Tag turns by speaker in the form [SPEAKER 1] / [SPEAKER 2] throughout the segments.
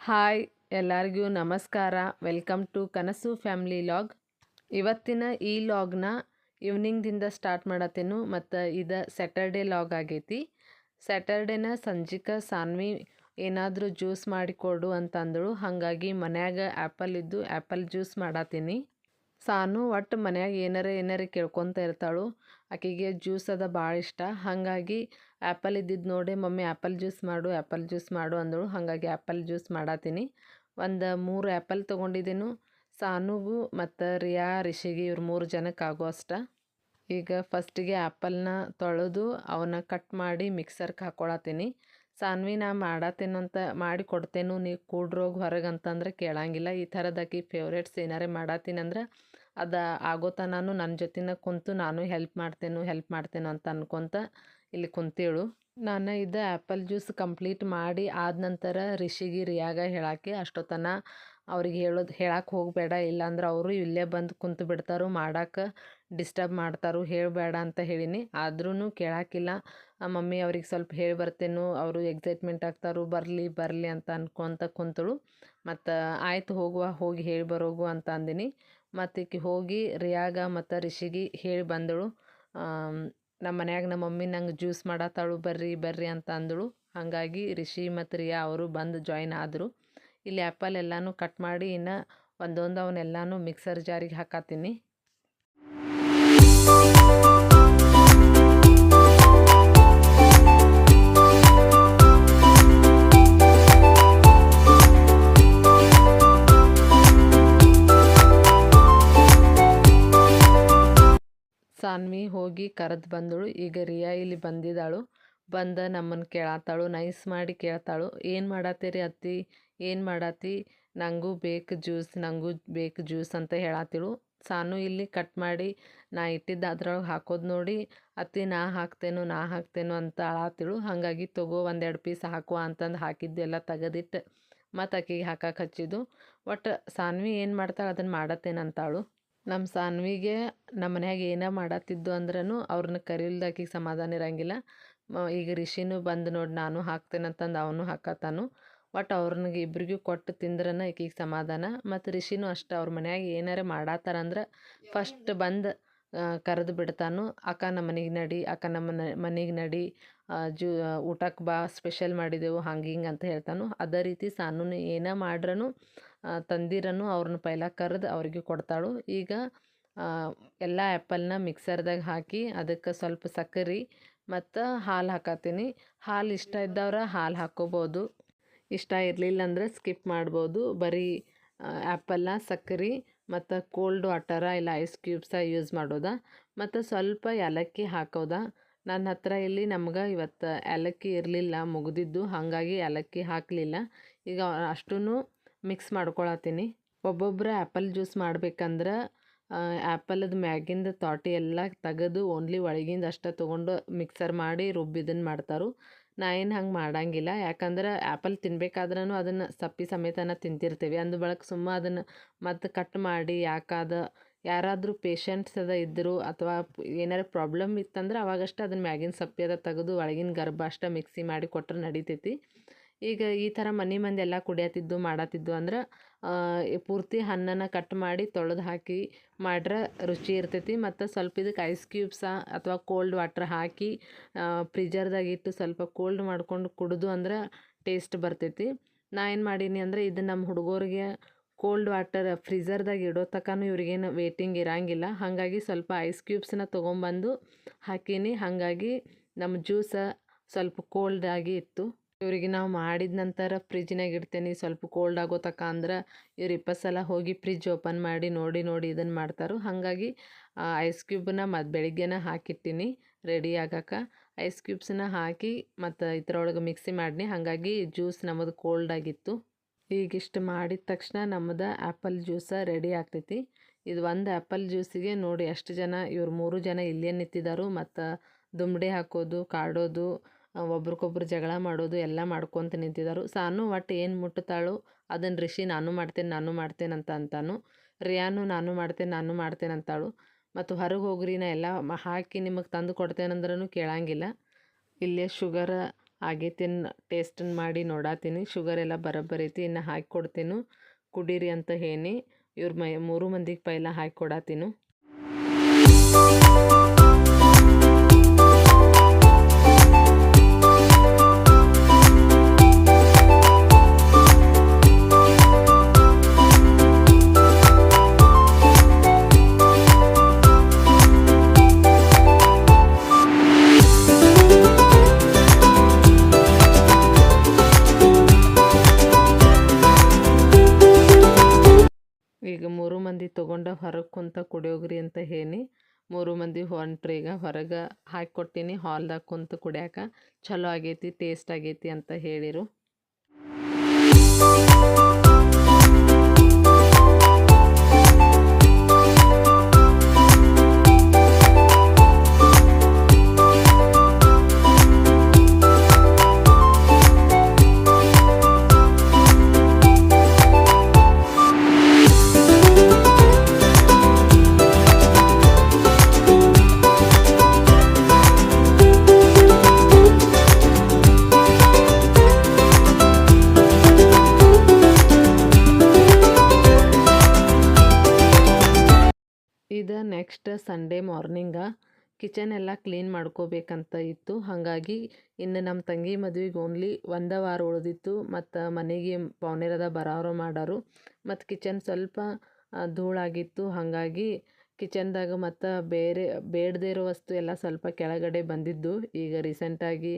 [SPEAKER 1] Hi, ಎಲ್ಲರಿಗೂ ನಮಸ್ಕಾರ. Welcome to Kanasu family vlog. ಇವತ್ತಿನ ಈ ಲಾಗ್ನ ಈವ್ನಿಂಗ್ದಿಂದ ಸ್ಟಾರ್ಟ್ ಮಾಡತ್ತೇನು, ಮತ್ತು ಇದು ಸ್ಯಾಟರ್ಡೇ ಲಾಗ್ ಆಗೈತಿ. ಸ್ಯಾಟರ್ಡೇನ ಸಂಜಿಕ ಸಾನ್ವಿ ಏನಾದರೂ ಜ್ಯೂಸ್ ಮಾಡಿಕೊಡು ಅಂತಂದಳು. ಹಾಗಾಗಿ ಮನ್ಯಾಗ ಆ್ಯಪಲ್ ಇದ್ದು ಆ್ಯಪಲ್ ಜ್ಯೂಸ್ ಮಾಡತ್ತೀನಿ ಸಾನು ಒಟ್ಟು ಮನ್ಯಾಗ ಏನಾರೇ ಏನಾರ ಕೇಳ್ಕೊತ ಇರ್ತಾಳು, ಆಕೆಗೆ ಜ್ಯೂಸ್ ಅದ ಭಾಳ ಇಷ್ಟ. ಹಾಗಾಗಿ ಆ್ಯಪಲ್ ಇದ್ದಿದ್ದು ನೋಡಿ ಮಮ್ಮಿ ಆ್ಯಪಲ್ ಜ್ಯೂಸ್ ಮಾಡು ಆ್ಯಪಲ್ ಜ್ಯೂಸ್ ಮಾಡು ಅಂದಳು. ಹಾಗಾಗಿ ಆ್ಯಪಲ್ ಜ್ಯೂಸ್ ಮಾಡತ್ತೀನಿ ಒಂದು ಮೂರು ಆ್ಯಪಲ್ ತೊಗೊಂಡಿದ್ದೇನು ಸಾನುಗೂ ಮತ್ತು ರಿಯಾ, ರಿಷಿಗೆ ಇವ್ರು ಮೂರು ಜನಕ್ಕೆ ಆಗೋ ಅಷ್ಟ. ಈಗ ಫಸ್ಟಿಗೆ ಆ್ಯಪಲ್ನ ತೊಳೆದು ಅವನ್ನ ಕಟ್ ಮಾಡಿ ಮಿಕ್ಸರ್ಗೆ ಹಾಕ್ಕೊಳತ್ತೀನಿ ಸಾನ್ವಿ ನಾ ಮಾಡತ್ತೇನಂತ ಮಾಡಿ ಕೊಡ್ತೇನು, ನೀ ಕೂಡ್ರೋಗಿ ಹೊರಗೆ ಅಂತಂದ್ರೆ ಕೇಳಂಗಿಲ್ಲ. ಈ ಥರದಾಕಿ ಫೇವ್ರೇಟ್ಸ್ ಏನಾರೇ ಮಾಡತ್ತೀನಂದ್ರೆ ಅದು ಆಗೋತ ನಾನು ನನ್ನ ಜೊತಿನ ಕುಂತು ನಾನು ಹೆಲ್ಪ್ ಮಾಡ್ತೇನು ಹೆಲ್ಪ್ ಮಾಡ್ತೇನು ಅಂತ ಅನ್ಕೊತ ಇಲ್ಲಿ ಕುಂತೇಳು. ನಾನು ಇದು ಆ್ಯಪಲ್ ಜ್ಯೂಸ್ ಕಂಪ್ಲೀಟ್ ಮಾಡಿ ಆದ ನಂತರ ರಿಷಿಗೆ ರಿಯಾಗ ಹೇಳಕ್ಕೆ ಅಷ್ಟೊತ್ತನ ಅವ್ರಿಗೆ ಹೇಳೋದು ಹೇಳಕ್ಕೆ ಹೋಗಬೇಡ. ಇಲ್ಲಾಂದ್ರೆ ಅವರು ಇಲ್ಲೇ ಬಂದು ಕುಂತು ಬಿಡ್ತಾರೋ ಮಾಡಕ್ಕೆ ಡಿಸ್ಟರ್ಬ್ ಮಾಡ್ತಾರೋ, ಹೇಳಬೇಡ ಅಂತ ಹೇಳೀನಿ. ಆದ್ರೂ ಕೇಳಾಕಿಲ್ಲ. ಮಮ್ಮಿ ಅವ್ರಿಗೆ ಸ್ವಲ್ಪ ಹೇಳಿ ಬರ್ತೇನು, ಅವರು ಎಕ್ಸೈಟ್ಮೆಂಟ್ ಆಗ್ತಾರೆ, ಬರಲಿ ಬರಲಿ ಅಂತ ಅನ್ಕೊತ ಕುಂತಳು. ಮತ್ತು ಆಯ್ತು ಹೋಗುವ, ಹೋಗಿ ಹೇಳಿ ಬರೋಗು ಅಂತ ಅಂದಿನಿ. ಮತ್ತು ಈಕೆ ಹೋಗಿ ರಿಯಾಗ ಮತ್ತು ರಿಷಿಗೆ ಹೇಳಿ ಬಂದಳು. ನಮ್ಮ ಮನ್ಯಾಗ ನಮ್ಮ ಮಮ್ಮಿ ನಂಗೆ ಜ್ಯೂಸ್ ಮಾಡತ್ತಾಳು ಬರ್ರಿ ಬರ್ರಿ ಅಂತ ಅಂದಳು. ಹಾಗಾಗಿ ರಿಷಿ ಮತ್ತು ರಿಯಾ ಅವರು ಬಂದು ಜಾಯಿನ್ ಆದರು. ಇಲ್ಲಿ ಆ್ಯಪಲ್ ಎಲ್ಲನೂ ಕಟ್ ಮಾಡಿ ಇನ್ನು ಒಂದೊಂದು ಅವನ್ನೆಲ್ಲನೂ ಮಿಕ್ಸರ್ ಜಾರಿಗೆ ಹಾಕತ್ತೀನಿ. ಸಾನ್ವಿ ಹೋಗಿ ಕರೆದು ಬಂದಳು. ಈಗ ರಿಯಾ ಇಲ್ಲಿ ಬಂದಿದ್ದಾಳು. ಬಂದ ನಮ್ಮನ್ನು ಕೇಳತ್ತಾಳು ನೈಸ್ ಮಾಡಿ ಕೇಳ್ತಾಳು. ಏನು ಮಾಡತ್ತೀರಿ ಅತ್ತಿ? ಏನು ಮಾಡತ್ತಿ ನನಗೂ ಬೇಕು ಜ್ಯೂಸ್ ನನಗೂ ಬೇಕು ಜ್ಯೂಸ್ ಅಂತ ಹೇಳತ್ತಿಳು ಸಾನು ಇಲ್ಲಿ ಕಟ್ ಮಾಡಿ ನಾ ಇಟ್ಟಿದ್ದ ಅದ್ರೊಳಗೆ ಹಾಕೋದು ನೋಡಿ. ಅತ್ತಿ ನಾ ಹಾಕ್ತೇನೋ ನಾ ಹಾಕ್ತೇನೋ ಅಂತ ಅಳತ್ತಿಳು ಹಾಗಾಗಿ ತಗೋ ಒಂದೆರಡು ಪೀಸ್ ಹಾಕುವ ಅಂತಂದು ಹಾಕಿದ್ದೆಲ್ಲ ತೆಗೆದಿಟ್ಟು ಮತ್ತು ಆಕಿಗೆ ಹಾಕಕ್ಕೆ ಹಚ್ಚಿದ್ದು. ಒಟ್ಟು ಸಾನ್ವಿ ಏನು ಮಾಡ್ತಾಳೆ? ಅದನ್ನು ಮಾಡತ್ತೇನಂತಾಳು. ನಮ್ಮ ಸಾನ್ವಿಗೆ ನಮ್ಮ ಮನ್ಯಾಗ ಏನೇ ಮಾಡತ್ತಿದ್ದು ಅಂದ್ರೂ ಅವ್ರನ್ನ ಕರೀಲ್ದಾಕಿಗೆ ಸಮಾಧಾನ ಇರಂಗಿಲ್ಲ. ಈಗ ರಿಷಿನೂ ಬಂದು ನೋಡಿ ನಾನು ಹಾಕ್ತೇನಂತಂದು ಅವನು ಹಾಕತ್ತಾನು. ಒಟ್ಟು ಅವ್ರನಿಗೆ ಇಬ್ರಿಗೂ ಕೊಟ್ಟು ತಿಂದ್ರನ ಈಕಿಗೆ ಸಮಾಧಾನ. ಮತ್ತು ರಿಷಿನೂ ಅಷ್ಟೆ ಅವ್ರ ಮನ್ಯಾಗ ಏನಾರ ಮಾಡತ್ತಾರಂದ್ರೆ ಫಸ್ಟ್ ಬಂದು ಕರೆದು ಬಿಡ್ತಾನು. ಅಕ್ಕ ನಮ್ಮ ಮನೆಗೆ ನಡಿ, ಅಕ್ಕ ನಮ್ಮ ಮನೆಗೆ ನಡಿ ಜೂ ಊಟಕ್ಕೆ ಬಾ ಸ್ಪೆಷಲ್ ಮಾಡಿದೆವು, ಹಂಗೆ ಹಿಂಗೆ ಅಂತ ಹೇಳ್ತಾನು. ಅದೇ ರೀತಿ ಸಾನು ಏನೇ ಮಾಡ್ರೂ ತಂದಿರನು ಅವ್ರನ್ನ ಪೈಲ ಕರೆದು ಅವ್ರಿಗೆ ಕೊಡ್ತಾಳು. ಈಗ ಎಲ್ಲ ಆ್ಯಪಲ್ನ ಮಿಕ್ಸರ್ದಾಗ ಹಾಕಿ ಅದಕ್ಕೆ ಸ್ವಲ್ಪ ಸಕ್ಕರೆ ಮತ್ತು ಹಾಲು ಹಾಕತ್ತೀನಿ. ಹಾಲು ಇಷ್ಟ ಇದ್ದವ್ರೆ ಹಾಲು ಹಾಕ್ಕೋಬೋದು ಇಷ್ಟ ಇರಲಿಲ್ಲ ಅಂದರೆ ಸ್ಕಿಪ್ ಮಾಡ್ಬೋದು. ಬರೀ ಆ್ಯಪಲ್ನ ಸಕ್ಕರೆ ಮತ್ತು ಕೋಲ್ಡ್ ವಾಟರ ಇಲ್ಲ ಐಸ್ ಕ್ಯೂಬ್ಸ ಯೂಸ್ ಮಾಡೋದ. ಮತ್ತು ಸ್ವಲ್ಪ ಏಲಕ್ಕಿ ಹಾಕೋದ. ನನ್ನ ಹತ್ರ ಇಲ್ಲಿ ನಮ್ಗೆ ಇವತ್ತು ಏಲಕ್ಕಿ ಇರಲಿಲ್ಲ, ಮುಗಿದಿದ್ದು. ಹಾಗಾಗಿ ಏಲಕ್ಕಿ ಹಾಕಲಿಲ್ಲ. ಈಗ ಅಷ್ಟೂ ಮಿಕ್ಸ್ ಮಾಡ್ಕೊಳತ್ತೀನಿ. ಒಬ್ಬೊಬ್ಬರು ಆ್ಯಪಲ್ ಜ್ಯೂಸ್ ಮಾಡ್ಬೇಕಂದ್ರೆ ಆ್ಯಪಲದ ಮ್ಯಾಗಿಂದ ತಾಟಿ ಎಲ್ಲ ತೆಗೆದು ಓನ್ಲಿ ಒಳಗಿಂದ ಅಷ್ಟೇ ತೊಗೊಂಡು ಮಿಕ್ಸರ್ ಮಾಡಿ ರುಬ್ಬಿದನ್ನು ಮಾಡ್ತಾರು. ನಾ ಏನು ಹಂಗೆ ಮಾಡಂಗಿಲ್ಲ. ಯಾಕಂದ್ರೆ ಆ್ಯಪಲ್ ತಿನ್ಬೇಕಾದ್ರೂ ಅದನ್ನು ಸಪ್ಪಿ ಸಮೇತನ ತಿಂತಿರ್ತೀವಿ. ಅಂದ ಬಳಕ ಸುಮ್ಮ ಅದನ್ನು ಮತ್ತು ಕಟ್ ಮಾಡಿ ಯಾಕಾದ, ಯಾರಾದರೂ ಪೇಷಂಟ್ಸ್ ಅದ ಇದ್ದರು ಅಥವಾ ಏನಾರು ಪ್ರಾಬ್ಲಮ್ ಇತ್ತಂದ್ರೆ ಅವಾಗಷ್ಟೇ ಅದನ್ನ ಮ್ಯಾಗಿನ ಸಪ್ಪಿ ಅದ ತೆಗೆದು ಒಳಗಿನ ಗರ್ಭ ಅಷ್ಟೇ ಮಿಕ್ಸಿ ಮಾಡಿ ಕೊಟ್ರೆ ನಡಿತೈತಿ. ಈಗ ಈ ಥರ ಮನೆ ಮಂದಿ ಎಲ್ಲ ಕುಡಿಯತ್ತಿದ್ದು, ಮಾಡತ್ತಿದ್ದು ಅಂದ್ರೆ ಪೂರ್ತಿ ಹಣ್ಣನ್ನು ಕಟ್ ಮಾಡಿ ತೊಳೆದು ಹಾಕಿ ಮಾಡ್ರೆ ರುಚಿ ಇರ್ತೈತಿ. ಮತ್ತು ಸ್ವಲ್ಪ ಇದಕ್ಕೆ ಐಸ್ ಕ್ಯೂಬ್ಸ ಅಥವಾ ಕೋಲ್ಡ್ ವಾಟ್ರ್ ಹಾಕಿ ಫ್ರಿಜರ್ದಾಗ ಇಟ್ಟು ಸ್ವಲ್ಪ ಕೋಲ್ಡ್ ಮಾಡ್ಕೊಂಡು ಕುಡಿದು ಅಂದ್ರೆ ಟೇಸ್ಟ್ ಬರ್ತೈತಿ. ನಾ ಏನು ಮಾಡೀನಿ ಅಂದರೆ, ಇದು ನಮ್ಮ ಹುಡುಗರಿಗೆ ಕೋಲ್ಡ್ ವಾಟರ್ ಫ್ರೀಝರ್ದಾಗ ಇಡೋ ತನಕನೂ ಇವ್ರಿಗೇನು ವೇಟಿಂಗ್ ಇರಂಗಿಲ್ಲ. ಹಾಗಾಗಿ ಸ್ವಲ್ಪ ಐಸ್ ಕ್ಯೂಬ್ಸನ್ನ ತೊಗೊಂಬಂದು ಹಾಕೀನಿ. ಹಾಗಾಗಿ ನಮ್ಮ ಜ್ಯೂಸ ಸ್ವಲ್ಪ ಕೋಲ್ಡ್ ಆಗಿ ಇತ್ತು. ಇವ್ರಿಗೆ ನಾವು ಮಾಡಿದ ನಂತರ ಫ್ರಿಜ್ನಾಗ ಇಡ್ತೇನೆ. ಸ್ವಲ್ಪ ಕೋಲ್ಡ್ ಆಗೋ ತಕ್ಕ ಅಂದ್ರೆ ಇವ್ರು ಇಪ್ಪತ್ತು ಸಲ ಹೋಗಿ ಫ್ರಿಜ್ ಓಪನ್ ಮಾಡಿ ನೋಡಿ ನೋಡಿ ಇದನ್ನು ಮಾಡ್ತಾರೆ. ಹಾಗಾಗಿ ಐಸ್ ಕ್ಯೂಬನ್ನ ಮತ್ತು ಬೆಳಿಗ್ಗೆನ ಹಾಕಿಟ್ಟಿನಿ. ರೆಡಿ ಆಗಕ್ಕೆ ಐಸ್ ಕ್ಯೂಬ್ಸನ್ನ ಹಾಕಿ ಮತ್ತು ಇದರೊಳಗೆ ಮಿಕ್ಸಿ ಮಾಡಿನಿ. ಹಾಗಾಗಿ ಜ್ಯೂಸ್ ನಮ್ಮದು ಕೋಲ್ಡ್ ಆಗಿತ್ತು. ಈಗಿಷ್ಟು ಮಾಡಿದ ತಕ್ಷಣ ನಮ್ಮದು ಆ್ಯಪಲ್ ಜ್ಯೂಸ ರೆಡಿ ಆಗ್ತೈತಿ. ಇದು ಒಂದು ಆ್ಯಪಲ್ ಜ್ಯೂಸಿಗೆ ನೋಡಿ ಎಷ್ಟು ಜನ, ಇವ್ರು ಮೂರು ಜನ ಇಲ್ಲೇ ನಿಂತಿದ್ದಾರು ಮತ್ತು ದುಂಬಡೆ ಹಾಕೋದು, ಕಾಡೋದು ಒಬ್ರಿಗೊಬ್ರು ಜಗಳ ಮಾಡೋದು ಎಲ್ಲ ಮಾಡ್ಕೊತ ನಿಂತಿದ್ದಾರೆ ಸಾನು ಒಟ್ಟು ಏನು ಮುಟ್ಟುತ್ತಾಳು? ಅದನ್ನು ರಿಷಿ ನಾನು ಮಾಡ್ತೇನೆ ನಾನು ಮಾಡ್ತೇನೆ ಅಂತ ಅಂತಾನು. ರಿಯಾನು, ನಾನು ಮಾಡ್ತೇನೆ ನಾನು ಮಾಡ್ತೇನೆ ಅಂತಾಳು. ಮತ್ತು ಹೊರಗೆ ಹೋಗ್ರಿ, ನಾ ಎಲ್ಲ ಹಾಕಿ ನಿಮಗೆ ತಂದು ಕೊಡ್ತೇನೆ ಕೇಳಂಗಿಲ್ಲ. ಇಲ್ಲೇ ಶುಗರ್ ಆಗೈತಿನ ಟೇಸ್ಟನ್ನು ಮಾಡಿ ನೋಡಾತೀನಿ. ಶುಗರ್ ಎಲ್ಲ ಬರೋಬ್ಬರಿ ಐತಿ ಇನ್ನು ಹಾಕಿ ಕೊಡ್ತೀನಿ. ಕುಡೀರಿ ಅಂತ ಹೇಳಿ ಇವ್ರ ಮೈ, ಮೂರು ಮಂದಿಗೆ ಪೈಲ ಹಾಕಿ ಕೊಡತ್ತೀನು ತೊಗೊಂಡು ಹೊರಗೆ ಕುಂತ ಕುಡಿಯೋಗ್ರಿ ಅಂತ ಹೇಳಿ ಮೂರು ಮಂದಿ ಹೊಂಟ್ರಿ. ಈಗ ಹೊರಗೆ ಹಾಕಿ ಕೊಟ್ಟಿನಿ ಹಾಲ್ದಾಗ ಕುಂತು ಕುಡಿಯಾಕ ಚಲೋ ಆಗೈತಿ, ಟೇಸ್ಟ್ ಆಗೈತಿ ಅಂತ ಹೇಳಿರು. ನೆಕ್ಸ್ಟ್ ಸಂಡೇ ಮಾರ್ನಿಂಗ ಕಿಚನ್ ಎಲ್ಲ ಕ್ಲೀನ್ ಮಾಡ್ಕೋಬೇಕಂತ ಇತ್ತು. ಹಾಗಾಗಿ ಇನ್ನು ನಮ್ಮ ತಂಗಿ ಮದ್ವೆಗೆ ಓನ್ಲಿ ಒಂದು ವಾರ ಉಳಿದಿತ್ತು. ಮತ್ತು ಮನೆಗೆ ಪೌನೇರದ ಬರೋರು ಮಾಡೋರು. ಮತ್ತು ಕಿಚನ್ ಸ್ವಲ್ಪ ಧೂಳಾಗಿತ್ತು. ಹಾಗಾಗಿ ಕಿಚನ್ದಾಗ ಮತ್ತು ಬೇರೆ, ಬೇಡದೇ ಇರೋ ವಸ್ತು ಎಲ್ಲ ಸ್ವಲ್ಪ ಕೆಳಗಡೆ ಬಂದಿದ್ದು. ಈಗ ರೀಸೆಂಟಾಗಿ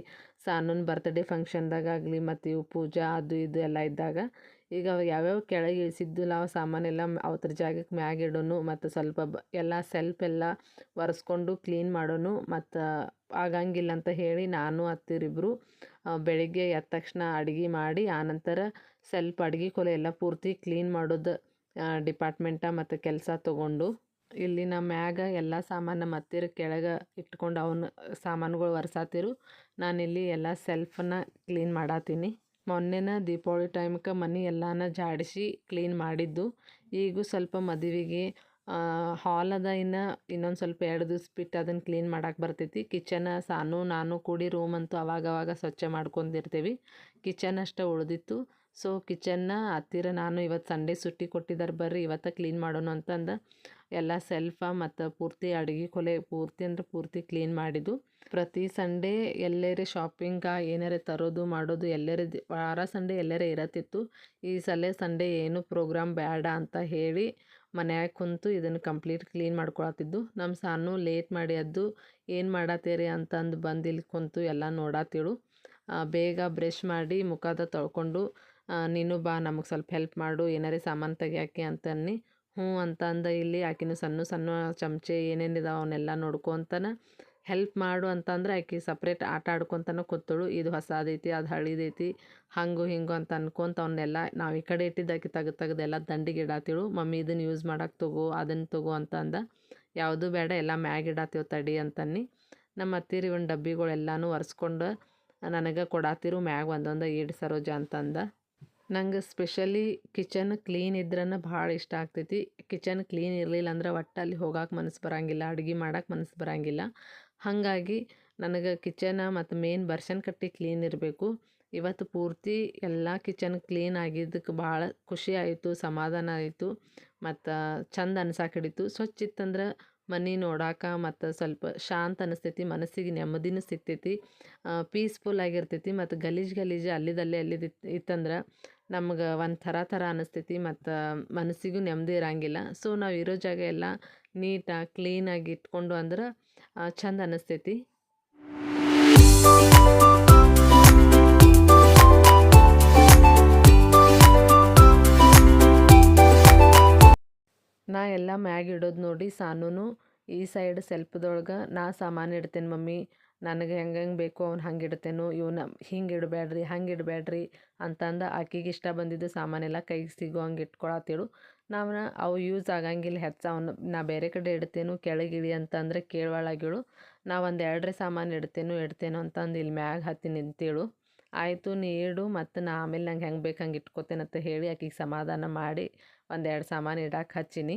[SPEAKER 1] ಸಾನೂನ್ ಬರ್ತ್ಡೇ ಫಂಕ್ಷನ್ದಾಗಾಗಲಿ ಮತ್ತು ಇವು ಪೂಜಾ ಅದು ಇದು ಎಲ್ಲ ಇದ್ದಾಗ ಈಗ ಯಾವ್ಯಾವ ಕೆಳಗೆ ಇಳಿಸಿದ್ದಿಲ್ಲ ನಾವು ಸಾಮಾನೆಲ್ಲ ಅವತ್ರ ಜಾಗಕ್ಕೆ ಮ್ಯಾಗ ಇಡೋನು, ಮತ್ತು ಸ್ವಲ್ಪ ಬ, ಎಲ್ಲ ಸೆಲ್ಫ್ ಎಲ್ಲ ಒರೆಸ್ಕೊಂಡು ಕ್ಲೀನ್ ಮಾಡೋನು, ಮತ್ತು ಆಗಂಗಿಲ್ಲ ಅಂತ ಹೇಳಿ ನಾನು ಅತ್ತಿರಿಬ್ಬರು ಬೆಳಿಗ್ಗೆ ಎದ್ದ ತಕ್ಷಣ ಅಡುಗೆ ಮಾಡಿ, ಆನಂತರ ಸ್ವಲ್ಪ ಅಡುಗೆ ಕೊಲೆ ಎಲ್ಲ ಪೂರ್ತಿ ಕ್ಲೀನ್ ಮಾಡೋದು ಡಿಪಾರ್ಟ್ಮೆಂಟ ಮತ್ತು ಕೆಲಸ ತೊಗೊಂಡು ಇಲ್ಲಿ ನಮ್ಮ ಮ್ಯಾಗ ಎಲ್ಲ ಸಾಮಾನು ಮತ್ತಿರ ಕೆಳಗೆ ಇಟ್ಕೊಂಡು ಅವನ್ನ ಸಾಮಾನುಗಳು ಒರೆಸಾತಿರು, ನಾನಿಲ್ಲಿ ಎಲ್ಲ ಸೆಲ್ಫನ್ನು ಕ್ಲೀನ್ ಮಾಡತ್ತೀನಿ ಮೊನ್ನೆನ ದೀಪಾವಳಿ ಟೈಮ್ಗೆ ಮನೆ ಎಲ್ಲಾನ ಜಾಡಿಸಿ ಕ್ಲೀನ್ ಮಾಡಿದ್ದು. ಈಗೂ ಸ್ವಲ್ಪ ಮದುವೆಗೆ ಹಾಲ್ ಅದ ಇನ್ನು, ಇನ್ನೊಂದು ಸ್ವಲ್ಪ ಎರಡು ದಿವ್ಸ ಬಿಟ್ಟು ಅದನ್ನು ಕ್ಲೀನ್ ಮಾಡಕ್ಕೆ ಬರ್ತೈತಿ. ಕಿಚನ ಸಾನು, ನಾನು ಕೂಡಿ ರೂಮ್ ಅಂತೂ ಅವಾಗವಾಗ ಅವಾಗ ಸ್ವಚ್ಛ ಮಾಡ್ಕೊಂಡಿರ್ತೀವಿ. ಕಿಚನ್ ಅಷ್ಟೇ ಉಳಿದಿತ್ತು. ಸೊ, ಕಿಚನ್ನ ಹತ್ತಿರ ನಾನು ಇವತ್ತು ಸಂಡೇ ಸುಟ್ಟಿ ಕೊಟ್ಟಿದ್ದಾರೆ ಬರ್ರಿ, ಇವತ್ತು ಕ್ಲೀನ್ ಮಾಡೋಣ ಅಂತಂದು. ಎಲ್ಲ ಸೆಲ್ಫ ಮತ್ತು ಪೂರ್ತಿ ಅಡುಗೆ ಕೊಲೆ ಪೂರ್ತಿ ಅಂದ್ರೆ ಪೂರ್ತಿ ಕ್ಲೀನ್ ಮಾಡಿದ್ದು. ಪ್ರತಿ ಸಂಡೇ ಎಲ್ಲರೇ ಶಾಪಿಂಗ ಏನಾರೇ ತರೋದು ಮಾಡೋದು ಎಲ್ಲರೇ ವಾರ ಸಂಡೇ ಎಲ್ಲರೇ ಇರತ್ತಿತ್ತು. ಈ ಸಲ ಸಂಡೇ ಏನು ಪ್ರೋಗ್ರಾಮ್ ಬೇಡ ಅಂತ ಹೇಳಿ ಮನ್ಯಾಗ ಕುಂತು ಇದನ್ನು ಕಂಪ್ಲೀಟ್ ಕ್ಲೀನ್ ಮಾಡ್ಕೊಳತ್ತಿದ್ದು. ನಮ್ಮ ಸಾನು ಲೇಟ್ ಮಾಡಿ ಎದ್ದು ಏನು ಮಾಡತ್ತೀರಿ ಅಂತಂದು ಬಂದು ಇಲ್ಲಿ ಕುಂತು ಎಲ್ಲ ನೋಡತ್ತಿಳು ಬೇಗ ಬ್ರಷ್ ಮಾಡಿ ಮುಖದ ತೊಳ್ಕೊಂಡು ನೀನು ಬಾ, ನಮಗೆ ಸ್ವಲ್ಪ ಹೆಲ್ಪ್ ಮಾಡು, ಏನಾರೇ ಸಾಮಾನು ತೆಗಿಯಾಕೆ ಅಂತನ್ನಿ. ಹ್ಞೂ ಅಂತ ಅಂದ ಇಲ್ಲಿ ಆಕಿನೂ ಸಣ್ಣ ಸಣ್ಣ ಚಮಚೆ ಏನೇನಿದಾವೆ ಅವನ್ನೆಲ್ಲ ನೋಡ್ಕೊತಾನೆ ಹೆಲ್ಪ್ ಮಾಡು ಅಂತಂದ್ರೆ ಆಕೆ ಸಪ್ರೇಟ್ ಆಟ ಆಡ್ಕೊತಾನೆ ಕೂತಳು. ಇದು ಹೊಸದೈತಿ, ಅದು ಹಳಿದೈತಿ, ಹಂಗು ಹಿಂಗು ಅಂತ ಅನ್ಕೊಂತ ಅವನ್ನೆಲ್ಲ ನಾವು ಈ ಕಡೆ ಇಟ್ಟಿದ್ದು ಆಕೆ ತೆಗ್ದು ಎಲ್ಲ ದಂಡಿಗೆ ಇಡಾತಿಳು. ಮಮ್ಮಿ ಇದನ್ನು ಯೂಸ್ ಮಾಡಕ್ಕೆ ತಗೋ ಅದನ್ನು ತಗೋ ಅಂತ ಅಂದ ಯಾವುದು ಬೇಡ, ಎಲ್ಲ ಮ್ಯಾಗ ಇಡಾತೀವಿ ತಡಿ ಅಂತನ್ನಿ. ನಮ್ಮ ಅತ್ತಿರಿ ಒಂದು ಡಬ್ಬಿಗಳೆಲ್ಲನೂ ಒರೆಸ್ಕೊಂಡು ನನಗೆ ಕೊಡಾತಿರು, ಮ್ಯಾಗ ಒಂದೊಂದು ಈಡ್ ಸರೋಜ ಅಂತಂದ. ನಂಗೆ ಸ್ಪೆಷಲಿ ಕಿಚನ್ ಕ್ಲೀನ್ ಇದ್ರನ ಭಾಳ ಇಷ್ಟ ಆಗ್ತೈತಿ. ಕಿಚನ್ ಕ್ಲೀನ್ ಇರಲಿಲ್ಲ ಅಂದ್ರೆ ಒಟ್ಟು ಅಲ್ಲಿ ಹೋಗಕ್ಕೆ ಮನಸ್ಸು ಬರಂಗಿಲ್ಲ, ಅಡುಗೆ ಮಾಡಕ್ಕೆ ಮನಸ್ಸು ಬರಂಗಿಲ್ಲ. ಹಾಗಾಗಿ ನನಗೆ ಕಿಚನ ಮತ್ತು ಮೇನ್ ಬರ್ಷನ್ ಕಟ್ಟಿ ಕ್ಲೀನ್ ಇರಬೇಕು. ಇವತ್ತು ಪೂರ್ತಿ ಎಲ್ಲ ಕಿಚನ್ ಕ್ಲೀನ್ ಆಗಿದ್ದಕ್ಕೆ ಭಾಳ ಖುಷಿ ಆಯಿತು, ಸಮಾಧಾನ ಆಯಿತು, ಮತ್ತು ಚಂದ ಅನ್ಸಕ್ಕೆ ಹಿಡಿತು. ಸ್ವಚ್ಛ ಇತ್ತಂದ್ರೆ ಮನೆ ನೋಡಾಕ ಮತ್ತು ಸ್ವಲ್ಪ ಶಾಂತ ಅನಿಸ್ತೈತಿ, ಮನಸ್ಸಿಗೆ ನೆಮ್ಮದಿನೂ ಸಿಗ್ತೈತಿ ಪೀಸ್ಫುಲ್ ಆಗಿರ್ತೈತಿ ಮತ್ತು ಗಲೀಜು ಗಲೀಜು ಅಲ್ಲಿದಲ್ಲೇ ಅಲ್ಲಿದ್ದು ಇತ್ತಂದ್ರೆ ನಮ್ಗೆ ಒಂದು ಥರ ಅನಿಸ್ತೈತಿ ಮತ್ತು ಮನಸ್ಸಿಗೂ ನೆಮ್ಮದಿ ಇರಂಗಿಲ್ಲ. ಸೊ ನಾವು ಇರೋ ಜಾಗ ಎಲ್ಲ ನೀಟಾಗಿ ಕ್ಲೀನಾಗಿ ಇಟ್ಕೊಂಡು ಅಂದ್ರೆ ಚಂದ ಅನಿಸ್ತೈತಿ. ಇಡೋದು ನೋಡಿ ಸಾನೂನು, ಈ ಸೈಡ್ ಸೆಲ್ಫ್ದೊಳಗೆ ನಾ ಸಾಮಾನು ಇಡ್ತೇನೆ ಮಮ್ಮಿ, ನನಗೆ ಹೆಂಗೆ ಹೆಂಗೆ ಬೇಕು ಅವ್ನು ಹಂಗೆ ಇಡ್ತೇನೋ ಇವನ್ನ ಹಿಂಗೆ ಇಡಬೇಡ್ರಿ ಹಂಗೆ ಇಡಬೇಡ್ರಿ ಅಂತಂದು ಆಕಿಗೆ ಇಷ್ಟ ಬಂದಿದ್ದು ಸಾಮಾನೆಲ್ಲ ಕೈಗೆ ಸಿಗೋ ಹಂಗೆ ಇಟ್ಕೊಳತ್ತಿಳು. ನಾವು ಅವು ಯೂಸ್ ಆಗಂಗಿಲ್ಲ, ಹೆಚ್ಚು ಅವನು ನಾ ಬೇರೆ ಕಡೆ ಇಡ್ತೇನು, ಕೆಳಗೆ ಇಳಿ ಅಂತಂದ್ರೆ ಕೇಳೊಳಗಿಳು ನಾ ಒಂದು ಎರಡರೇ ಸಾಮಾನು ಇಡ್ತೇನೋ ಇಡ್ತೇನೋ ಅಂತಂದು ಇಲ್ಲಿ ಮ್ಯಾಗ ಹತ್ತಿ ನಿಂತೇಳು. ಆಯಿತು, ನೀ ಇಡು ಮತ್ತು ನಾ ಆಮೇಲೆ ನಂಗೆ ಹೆಂಗೆ ಬೇಕು ಹಂಗೆ ಅಂತ ಹೇಳಿ ಆಕಿಗೆ ಸಮಾಧಾನ ಮಾಡಿ ಒಂದೆರಡು ಸಾಮಾನು ಇಡಕ್ಕೆ ಹಚ್ಚೀನಿ.